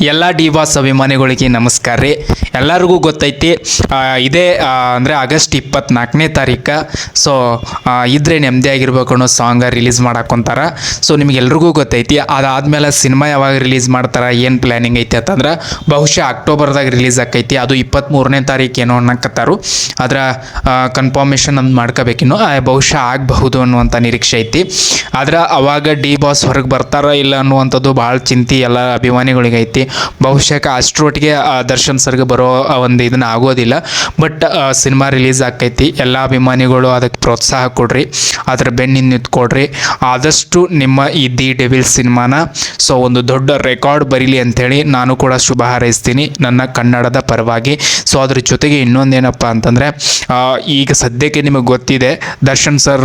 ಎಲ್ಲ D boss ಅಭಿಮಾನಿಗಳಿಗೆ ನಮಸ್ಕಾರ ರೀ. ಎಲ್ಲರಿಗೂ ಗೊತ್ತೈತಿ ಇದೇ ಅಂದರೆ ಆಗಸ್ಟ್ ಇಪ್ಪತ್ನಾಲ್ಕನೇ ತಾರೀಕು. ಸೊ ಇದ್ರೆ ನೆಮ್ಮದಿ ಆಗಿರ್ಬೇಕು ಅನ್ನೋ ಸಾಂಗ ರಿಲೀಸ್ ಮಾಡಾಕೊಂತಾರ ಸೊ ನಿಮಗೆಲ್ರಿಗೂ ಗೊತ್ತೈತಿ, ಅದಾದಮೇಲೆ ಸಿನಿಮಾ ಯಾವಾಗ ರಿಲೀಸ್ ಮಾಡ್ತಾರ, ಏನು ಪ್ಲ್ಯಾನಿಂಗ್ ಐತಿ ಅಂತಂದ್ರೆ ಬಹುಶಃ ಅಕ್ಟೋಬರ್ದಾಗ ರಿಲೀಸ್ ಆಕೈತಿ, ಅದು ಇಪ್ಪತ್ತ್ಮೂರನೇ ತಾರೀಕು ಏನೋ ಅನ್ನಕತ್ತಾರು. ಅದರ ಕನ್ಫರ್ಮೇಷನ್ ಅಂತ ಮಾಡ್ಕೋಬೇಕಿನ್ನು ಬಹುಶಃ ಆಗಬಹುದು ಅನ್ನುವಂಥ ನಿರೀಕ್ಷೆ ಐತಿ. ಆದ್ರೆ, ಅವಾಗ ಡಿ ಬಾಸ್ ಹೊರಗೆ ಬರ್ತಾರ ಇಲ್ಲ ಅನ್ನುವಂಥದ್ದು ಭಾಳ ಚಿಂತೆ ಎಲ್ಲ ಅಭಿಮಾನಿಗಳಿಗೆ ಐತಿ ಬಹುಶಃ ಅಷ್ಟರೊಟ್ಟಿಗೆ ದರ್ಶನ್ ಸರ್ಗೆ ಬರೋ ಒಂದು ಇದನ್ನ ಆಗೋದಿಲ್ಲ. ಬಟ್ ಸಿನಿಮಾ ರಿಲೀಸ್ ಆಕೈತಿ. ಎಲ್ಲ ಅಭಿಮಾನಿಗಳು ಅದಕ್ಕೆ ಪ್ರೋತ್ಸಾಹ ಕೊಡ್ರಿ. ಅದರ ಬೆನ್ನಿಂದ ನಿಂತ್ಕೊಡ್ರಿ. ಆದಷ್ಟು ನಿಮ್ಮ ಈ ದಿ ಡೆವಿಲ್ ಸಿನಿಮಾನ, ಸೊ ಒಂದು ದೊಡ್ಡ ರೆಕಾರ್ಡ್ ಬರೀಲಿ ಅಂಥೇಳಿ ನಾನು ಕೂಡ ಶುಭ ಹಾರೈಸ್ತೀನಿ ನನ್ನ ಕನ್ನಡದ ಪರವಾಗಿ. ಸೊ ಅದ್ರ ಜೊತೆಗೆ ಇನ್ನೊಂದೇನಪ್ಪ ಅಂತಂದರೆ ಈಗ ಸದ್ಯಕ್ಕೆ ನಿಮಗೆ ಗೊತ್ತಿದೆ, ದರ್ಶನ್ ಸರ್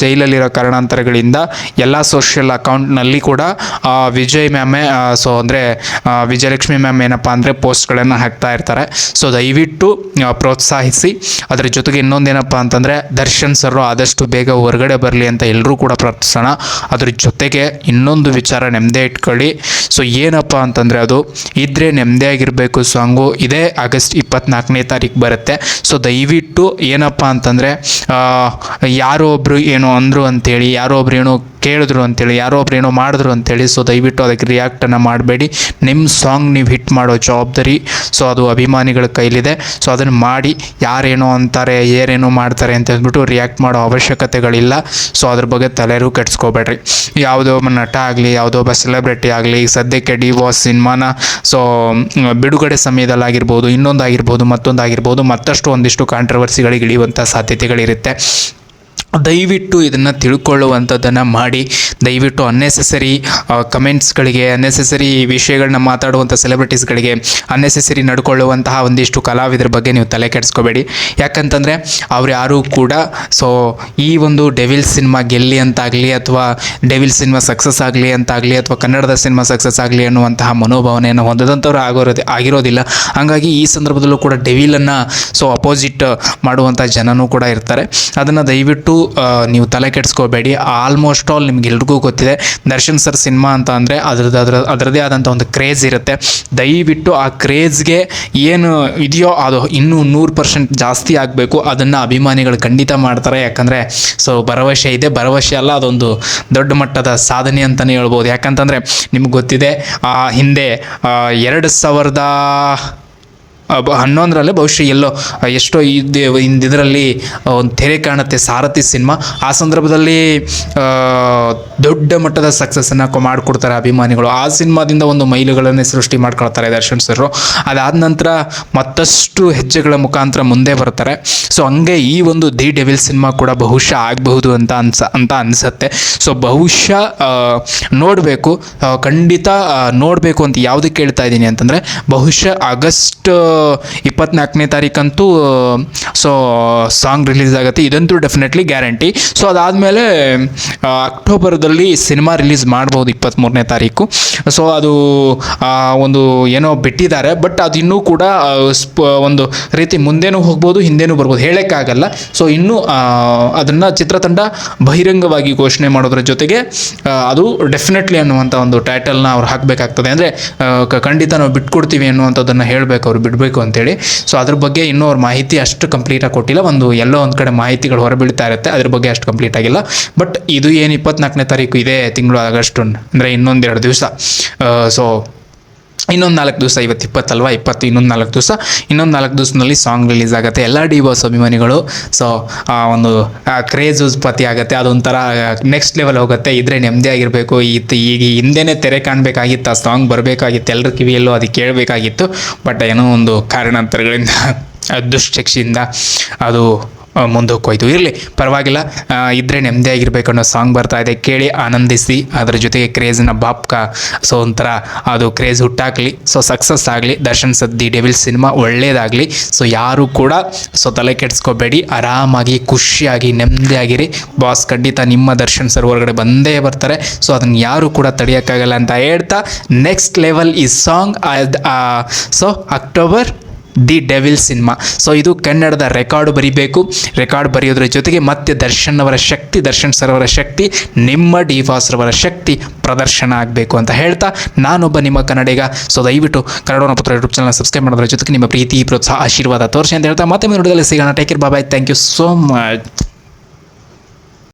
ಜೈಲಲ್ಲಿರೋ ಕಾರಣಾಂತರಗಳಿಂದ ಎಲ್ಲ ಸೋಷಿಯಲ್ ಅಕೌಂಟ್ನಲ್ಲಿ ಕೂಡ ವಿಜಯ್ ಮ್ಯಾಮೆ ಸೊ ಅಂದರೆ ವಿಜಯಲಕ್ಷ್ಮಿ ಮ್ಯಾಮ್ ಏನಪ್ಪ ಅಂದರೆ ಪೋಸ್ಟ್ಗಳನ್ನು ಹಾಕ್ತಾ ಇರ್ತಾರೆ. ಸೊ ದಯವಿಟ್ಟು ಪ್ರೋತ್ಸಾಹಿಸಿ. ಅದರ ಜೊತೆಗೆ ಇನ್ನೊಂದೇನಪ್ಪ ಅಂತಂದರೆ ದರ್ಶನ್ ಸರ್ ಆದಷ್ಟು ಬೇಗ ಹೊರಗಡೆ ಬರಲಿ ಅಂತ ಎಲ್ಲರೂ ಕೂಡ ಪ್ರಾರ್ಥಿಸೋಣ. ಅದ್ರ ಜೊತೆಗೆ ಇನ್ನೊಂದು ವಿಚಾರ ನೆಮ್ಮದಿ ಇಟ್ಕೊಳ್ಳಿ. ಸೊ ಏನಪ್ಪ ಅಂತಂದರೆ ಅದು ಇದ್ರೆ ನೆಮ್ಮದಿಯಾಗಿರಬೇಕು ಸಾಂಗು. ಇದೇ ಆಗಸ್ಟ್ ಇಪ್ಪತ್ನಾಲ್ಕನೇ ತಾರೀಕು ಬರುತ್ತೆ. ಸೊ ದಯವಿಟ್ಟು ಏನಪ್ಪ ಅಂತಂದರೆ ಯಾರೋ ಒಬ್ಬರು ಏನು ಅಂದರು ಅಂತೇಳಿ, ಯಾರೋ ಒಬ್ರು ಏನೋ ಕೇಳಿದ್ರು ಅಂತೇಳಿ, ಯಾರೋ ಒಬ್ರು ಏನೋ ಮಾಡಿದ್ರು ಅಂತೇಳಿ ಸೊ ದಯವಿಟ್ಟು ಅದಕ್ಕೆ ರಿಯಾಕ್ಟನ್ನು ಮಾಡಬೇಡಿ. ನಿಮ್ಮ ಸಾಂಗ್ ನೀವು ಹಿಟ್ ಮಾಡೋ ಜವಾಬ್ದಾರಿ ಸೊ ಅದು ಅಭಿಮಾನಿಗಳ ಕೈಲಿದೆ. ಸೊ ಅದನ್ನು ಮಾಡಿ, ಯಾರೇನೋ ಅಂತಾರೆ ಏನೇನೋ ಮಾಡ್ತಾರೆ ಅಂತ ಹೇಳ್ಬಿಟ್ಟು ರಿಯಾಕ್ಟ್ ಮಾಡೋ ಅವಶ್ಯಕತೆಗಳಿಲ್ಲ. ಸೊ ಅದ್ರ ಬಗ್ಗೆ ತಲೆರೂ ಕೆಡ್ಸ್ಕೋಬೇಡ್ರಿ. ಯಾವುದೋ ಒಬ್ಬ ನಟ ಆಗಲಿ, ಯಾವುದೋ ಒಬ್ಬ ಸೆಲೆಬ್ರಿಟಿ ಆಗಲಿ, ಸದ್ಯಕ್ಕೆ ಡಿ ವಾಸ್ ಸಿನಿಮಾನ ಸೊ ಬಿಡುಗಡೆ ಸಮಯದಲ್ಲಾಗಿರ್ಬೋದು, ಇನ್ನೊಂದಾಗಿರ್ಬೋದು, ಮತ್ತೊಂದಾಗಿರ್ಬೋದು, ಮತ್ತಷ್ಟು ಒಂದಿಷ್ಟು ಕಾಂಟ್ರವರ್ಸಿಗಳಿಗೆ ಇಳಿಯುವಂಥ ಸಾಧ್ಯತೆಗಳಿರುತ್ತೆ. ದಯವಿಟ್ಟು ಇದನ್ನು ತಿಳ್ಕೊಳ್ಳುವಂಥದ್ದನ್ನು ಮಾಡಿ, ದಯವಿಟ್ಟು ಅನ್ನೆಸೆಸರಿ ಕಮೆಂಟ್ಸ್ಗಳಿಗೆ ಅನ್ನೆಸೆಸರಿ ವಿಷಯಗಳನ್ನ ಮಾತಾಡುವಂಥ ಸೆಲೆಬ್ರಿಟೀಸ್ಗಳಿಗೆ ಅನ್ನೆಸೆಸರಿ ನಡ್ಕೊಳ್ಳುವಂತಹ ಒಂದಿಷ್ಟು ಕಲಾವಿದರ ಬಗ್ಗೆ ನೀವು ತಲೆ ಕೆಡಿಸ್ಕೋಬೇಡಿ. ಯಾಕಂತಂದರೆ ಅವ್ರು ಯಾರೂ ಕೂಡ ಸೊ ಈ ಒಂದು ಡೆವಿಲ್ ಸಿನಿಮಾ ಗೆಲ್ಲಿ ಅಂತಾಗಲಿ ಅಥವಾ ಡೆವಿಲ್ ಸಿನಿಮಾ ಸಕ್ಸಸ್ ಆಗಲಿ ಅಂತಾಗಲಿ ಅಥವಾ ಕನ್ನಡದ ಸಿನಿಮಾ ಸಕ್ಸಸ್ ಆಗಲಿ ಅನ್ನುವಂತಹ ಮನೋಭಾವನೆಯನ್ನು ಹೊಂದದಂಥವ್ರು ಆಗೋರೋದು, ಆಗಿರೋದಿಲ್ಲ. ಹಾಗಾಗಿ ಈ ಸಂದರ್ಭದಲ್ಲೂ ಕೂಡ ಡೆವಿಲನ್ನು ಸೊ ಅಪೋಸಿಟ್ ಮಾಡುವಂಥ ಜನನೂ ಕೂಡ ಇರ್ತಾರೆ. ಅದನ್ನು ದಯವಿಟ್ಟು ನೀವು ತಲೆ ಕೆಡಿಸ್ಕೋಬೇಡಿ. ಆಲ್ಮೋಸ್ಟ್ ಆಲ್ ನಿಮ್ಗೆಲ್ರಿಗೂ ಗೊತ್ತಿದೆ, ದರ್ಶನ್ ಸರ್ ಸಿನಿಮಾ ಅಂತ ಅಂದರೆ ಅದ್ರದ್ದು ಅದರ ಅದರದೇ ಆದಂಥ ಒಂದು ಕ್ರೇಜ್ ಇರುತ್ತೆ. ದಯವಿಟ್ಟು ಆ ಕ್ರೇಜ್ಗೆ ಏನು ಇದೆಯೋ ಅದು ಇನ್ನೂ ನೂರು ಪರ್ಸೆಂಟ್ ಜಾಸ್ತಿ ಆಗಬೇಕು. ಅದನ್ನು ಅಭಿಮಾನಿಗಳು ಖಂಡಿತ ಮಾಡ್ತಾರೆ. ಯಾಕಂದರೆ ಸೊ ಭರವಸೆ ಇದೆ. ಭರವಸೆ ಅಲ್ಲ, ಅದೊಂದು ದೊಡ್ಡ ಮಟ್ಟದ ಸಾಧನೆ ಅಂತಲೇ ಹೇಳ್ಬೋದು. ಯಾಕಂತಂದರೆ, ನಿಮ್ಗೆ ಗೊತ್ತಿದೆ, ಆ ಹಿಂದೆ ಎರಡು ಸಾವಿರದ ಹನ್ನೊಂದರಲ್ಲೇ ಬಹುಶಃ ಎಲ್ಲೋ ಎಷ್ಟೋ ಇದು ಇದರಲ್ಲಿ ಒಂದು ತೆರೆ ಕಾಣುತ್ತೆ, ಸಾರಥಿ ಸಿನಿಮಾ. ಆ ಸಂದರ್ಭದಲ್ಲಿ ದೊಡ್ಡ ಮಟ್ಟದ ಸಕ್ಸಸ್ಸನ್ನು ಮಾಡಿಕೊಡ್ತಾರೆ ಅಭಿಮಾನಿಗಳು. ಆ ಸಿನಿಮಾದಿಂದ ಒಂದು ಮೈಲುಗಳನ್ನೇ ಸೃಷ್ಟಿ ಮಾಡ್ಕೊಳ್ತಾರೆ ದರ್ಶನ್ ಸರ್ ಅದಾದ ನಂತರ ಮತ್ತಷ್ಟು ಹೆಜ್ಜೆಗಳ ಮುಖಾಂತರ ಮುಂದೆ ಬರ್ತಾರೆ. ಸೊ ಹಂಗೆ ಈ ಒಂದು ದಿ ಡೆವಿಲ್ ಸಿನಿಮಾ ಕೂಡ ಬಹುಶಃ ಆಗಬಹುದು ಅಂತ ಅನ್ಸ ಅಂತ ಅನಿಸುತ್ತೆ. ಸೊ ಬಹುಶಃ ನೋಡಬೇಕು. ಖಂಡಿತ ನೋಡಬೇಕು ಅಂತ ಯಾವುದಕ್ಕೆ ಹೇಳ್ತಾ ಇದ್ದೀನಿ ಅಂತಂದರೆ, ಬಹುಶಃ ಆಗಸ್ಟ್ ಇಪ್ಪತ್ನಾಲ್ಕನೇ ತಾರೀಕಂತೂ ಸೊ ಸಾಂಗ್ ರಿಲೀಸ್ ಆಗುತ್ತೆ. ಇದಂತೂ ಡೆಫಿನೆಟ್ಲಿ ಗ್ಯಾರಂಟಿ ಸೊ ಅದಾದಮೇಲೆ ಅಕ್ಟೋಬರ್ದಲ್ಲಿ ಸಿನಿಮಾ ರಿಲೀಸ್ ಮಾಡ್ಬೋದು ಇಪ್ಪತ್ತ್ಮೂರನೇ ತಾರೀಕು. ಸೊ ಅದು ಒಂದು ಏನೋ ಬಿಟ್ಟಿದ್ದಾರೆ. ಬಟ್ ಅದು ಇನ್ನೂ ಕೂಡ ಒಂದು ರೀತಿ ಮುಂದೇನೂ ಹೋಗ್ಬೋದು, ಹಿಂದೇನೂ ಬರ್ಬೋದು. ಹೇಳೋಕ್ಕಾಗಲ್ಲ. ಸೊ ಇನ್ನೂ ಅದನ್ನು ಚಿತ್ರತಂಡ ಬಹಿರಂಗವಾಗಿ ಘೋಷಣೆ ಮಾಡೋದ್ರ ಜೊತೆಗೆ ಅದು ಡೆಫಿನೆಟ್ಲಿ ಅನ್ನುವಂಥ ಒಂದು ಟೈಟಲ್ನ ಅವ್ರು ಹಾಕಬೇಕಾಗ್ತದೆ. ಅಂದರೆ ಖಂಡಿತ ನಾವು ಬಿಟ್ಕೊಡ್ತೀವಿ ಅನ್ನುವಂಥದ್ದನ್ನು ಹೇಳಬೇಕು ಅವ್ರು ಬಿಡಬೇಕು ಅಂತೇಳಿ. ಸೊ ಅದ್ರ ಬಗ್ಗೆ ಇನ್ನೂ ಅವ್ರ ಮಾಹಿತಿ ಅಷ್ಟು ಕಂಪ್ಲೀಟಾಗಿ ಕೊಟ್ಟಿಲ್ಲ. ಒಂದು ಎಲ್ಲೋ ಒಂದು ಕಡೆ ಮಾಹಿತಿಗಳು ಹೊರಬೀಳ್ತಾ ಇರುತ್ತೆ. ಅದ್ರ ಬಗ್ಗೆ ಅಷ್ಟು ಕಂಪ್ಲೀಟ್ ಆಗಿಲ್ಲ. ಬಟ್ ಇದು ಏನು ಇಪ್ಪತ್ನಾಲ್ಕನೇ ತಾರೀಕು ಇದೇ ತಿಂಗಳು ಆಗಸ್ಟ್ ಅಂದರೆ ಇನ್ನೊಂದೆರಡು ದಿವಸ. ಸೊ ಇನ್ನೊಂದು ನಾಲ್ಕು ದಿವಸ ಇವತ್ತು ಇಪ್ಪತ್ತಲ್ವಾ? ಇಪ್ಪತ್ತು ಇನ್ನೊಂದು ನಾಲ್ಕು ದಿವಸ. ಇನ್ನೊಂದು ನಾಲ್ಕು ದಿವಸದಲ್ಲಿ ಸಾಂಗ್ ರಿಲೀಸ್ ಆಗುತ್ತೆ. ಎಲ್ಲ ಡಿ ಬಾಸ್ ಅಭಿಮಾನಿಗಳು. ಸೊ ಒಂದು ಕ್ರೇಜ್ ಉತ್ಪತ್ತಿ ಆಗುತ್ತೆ. ಅದೊಂಥರ ನೆಕ್ಸ್ಟ್ ಲೆವೆಲ್ ಹೋಗುತ್ತೆ. ಇದ್ರೆ ನೆಮ್ಮದಿ ಆಗಿರಬೇಕು. ಇತ್ತು ಈಗ ಹಿಂದೆನೇ ತೆರೆ ಕಾಣಬೇಕಾಗಿತ್ತು. ಆ ಸಾಂಗ್ ಬರಬೇಕಾಗಿತ್ತು. ಎಲ್ಲರ ಕಿವಿಯಲ್ಲೂ ಅದು ಕೇಳಬೇಕಾಗಿತ್ತು. ಬಟ್ ಏನೋ ಒಂದು ಕಾರಣಾಂತರಗಳಿಂದ ಆ ದುಶ್ಚಕ್ಷಿಯಿಂದ ಅದು ಆ, ಮುಂದಕ್ಕೆ ಹೋಯ್ತು. ಇರಲಿ ಪರವಾಗಿಲ್ಲ. ಆ, ಇದ್ರೆ ನೆಮ್ಮದಿ ಆಗಿರ್ಬೇಕು ಅನ್ನೋ ಸಾಂಗ್ ಬರ್ತಾ ಇದೆ. ಕೇಳಿ ಆನಂದಿಸಿ. ಅದರ ಜೊತೆಗೆ ಕ್ರೇಜ್ನ ಬಾಪ್ಕ. ಸೊ ಒಂಥರ ಅದು ಕ್ರೇಜ್ ಹುಟ್ಟಾಕಲಿ. ಸೊ ಸಕ್ಸಸ್ ಆಗಲಿ. ದರ್ಶನ್ ಸದ್ದಿ ಡೆವಿಲ್ ಸಿನಿಮಾ ಒಳ್ಳೇದಾಗಲಿ. ಸೊ ಯಾರು ಕೂಡ ಸೊ ತಲೆ ಕೆಡಿಸ್ಕೋಬೇಡಿ. ಆರಾಮಾಗಿ ಖುಷಿಯಾಗಿ ನೆಮ್ಮದಿಯಾಗಿರಿ. ಬಾಸ್ ಖಂಡಿತ ನಿಮ್ಮ ದರ್ಶನ್ ಸರ್ ಹೊರಗಡೆ ಬಂದೇ ಬರ್ತಾರೆ. ಸೊ ಅದನ್ನು ಯಾರು ಕೂಡ ತಡೆಯೋಕ್ಕಾಗಲ್ಲ ಅಂತ ಹೇಳ್ತಾ ನೆಕ್ಸ್ಟ್ ಲೆವೆಲ್ ಈ song so October the devil cinema so ಇದು ಕನ್ನಡದ ರೆಕಾರ್ಡ್ ಬರಿಬೇಕು. ರೆಕಾರ್ಡ್ ಬರೆಯೋದ್ರ ಜೊತೆಗೆ ಮತ್ತೆ ದರ್ಶನ್ ಅವರ ಶಕ್ತಿ, ದರ್ಶನ್ ಸರ್ ಅವರ ಶಕ್ತಿ, ನಿಮ್ಮ ಡಿ ರವರ ಶಕ್ತಿ ಪ್ರದರ್ಶನ ಆಗಬೇಕು ಅಂತ ಹೇಳ್ತಾ ನಾನೊಬ್ಬ ನಿಮ್ಮ ಕನ್ನಡಿಗ. ಸೊ ದಯವಿಟ್ಟು ಕನ್ನಡ ಪತ್ರ ಯೂಟ್ಯೂಬ್ ಚಾನಲ್ ಸಬ್ಸ್ಕ್ರೈಬ್ ಮಾಡೋದ್ರ ಜೊತೆಗೆ ನಿಮ್ಮ ಪ್ರೀತಿ, ಪ್ರೋತ್ಸಾಹ, ಆಶೀರ್ವಾದ ತೋರಿಸಿ ಅಂತ ಹೇಳ್ತಾ ಮತ್ತೆ ನೋಡಿದಲ್ಲಿ ಸಿಗೋಣ. Take care bye thank you so much